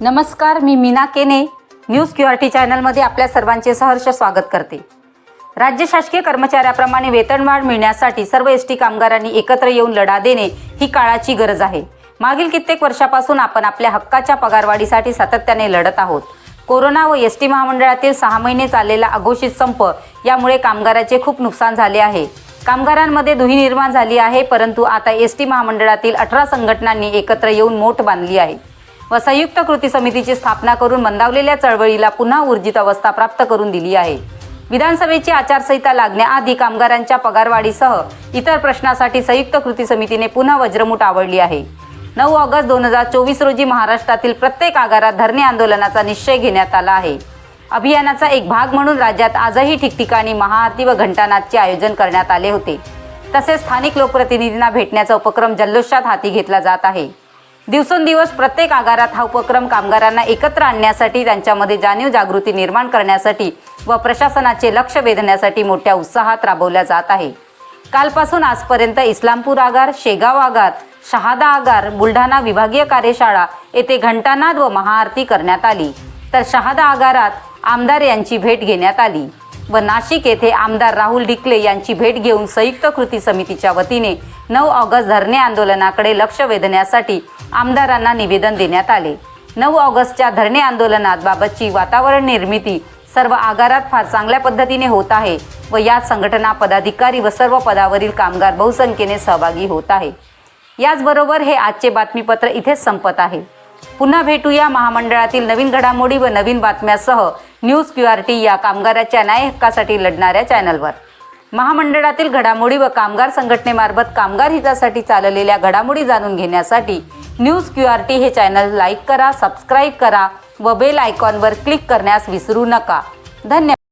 नमस्कार मी मीना केने. News Q R T चॅनलमध्ये आपल्या सर्वांचे सहर्ष स्वागत करते. राज्य शासकीय कर्मचाऱ्याप्रमाणे वेतनवाढ मिळण्यासाठी सर्व एस टी कामगारांनी एकत्र येऊन लढा देणे ही काळाची गरज आहे. मागील कित्येक वर्षापासून आपण आपल्या हक्काच्या पगारवाढीसाठी सातत्याने लढत आहोत. कोरोना व एस टी महामंडळातील सहा महिने चाललेला अघोषित संप यामुळे कामगाराचे खूप नुकसान झाले आहे. कामगारांमध्ये दुही निर्माण झाली आहे परंतु आता एस टी महामंडळातील अठरा संघटनांनी एकत्र येऊन मोठ बांधली आहे. व संयुक्त कृती समितीची स्थापना करून मंदावलेल्या चळवळीला पुन्हा ऊर्जित अवस्था प्राप्त करून दिली आहे. विधानसभेची आचारसंहिता लागण्याआधी कामगारांच्या पगारवाढीसह इतर प्रश्नासाठी संयुक्त कृती समितीने पुन्हा वज्रमूठ आवडली आहे. नऊ ऑगस्ट दोन हजार चोवीस रोजी महाराष्ट्रातील प्रत्येक आगारात धरणे आंदोलनाचा निश्चय घेण्यात आला आहे. अभियानाचा एक भाग म्हणून राज्यात आजही ठिकठिकाणी महाआरती व घंटानाथचे आयोजन करण्यात आले होते. तसेच स्थानिक लोकप्रतिनिधींना भेटण्याचा उपक्रम जल्लोषात हाती घेतला जात आहे. दिवसेंदिवस प्रत्येक आगारात हा उपक्रम कामगारांना एकत्र आणण्यासाठी त्यांच्यामध्ये जाणीव जागृती निर्माण करण्यासाठी व प्रशासनाचे लक्ष वेधण्यासाठी मोठ्या उत्साहात राबवल्या जात आहे. कालपासून आजपर्यंत इस्लामपूर आगार शेगाव आगार शहादा आगार बुलढाणा विभागीय कार्यशाळा येथे घंटानाद व महाआरती करण्यात आली. तर शहादा आगारात आमदार यांची भेट घेण्यात आली व नाशिक येथे आमदार राहुल डिकले यांची भेट घेऊन संयुक्त कृती समितीच्या वतीने नऊ ऑगस्ट धरणे आंदोलनाकडे लक्ष वेधण्यासाठी आमदारांना निवेदन देण्यात आले. नऊ ऑगस्टच्या धरणे आंदोलनात बाबतची वातावरण निर्मिती सर्व आगारात फार चांगल्या पद्धतीने होत आहे व यात संघटना पदाधिकारी व सर्व पदावरील कामगार बहुसंख्येने सहभागी होत आहे. याचबरोबर हे आजचे बातमीपत्र इथेच संपत आहे. पुन्हा भेटूया महामंडळातील नवीन घडामोडी व नवीन बातम्यासह न्यूज क्यू आर टी या कामगाराच्या न्याय हक्कासाठी लढणाऱ्या चॅनलवर. महामंडळातील घडामोडी व कामगार संघटनेमार्फत कामगार हितासाठी चाललेल्या घडामोडी जाणून घेण्यासाठी न्यूज क्यू आर टी हे चॅनल लाईक करा सबस्क्राईब करा व बेल आयकॉनवर क्लिक करण्यास विसरू नका. धन्यवाद.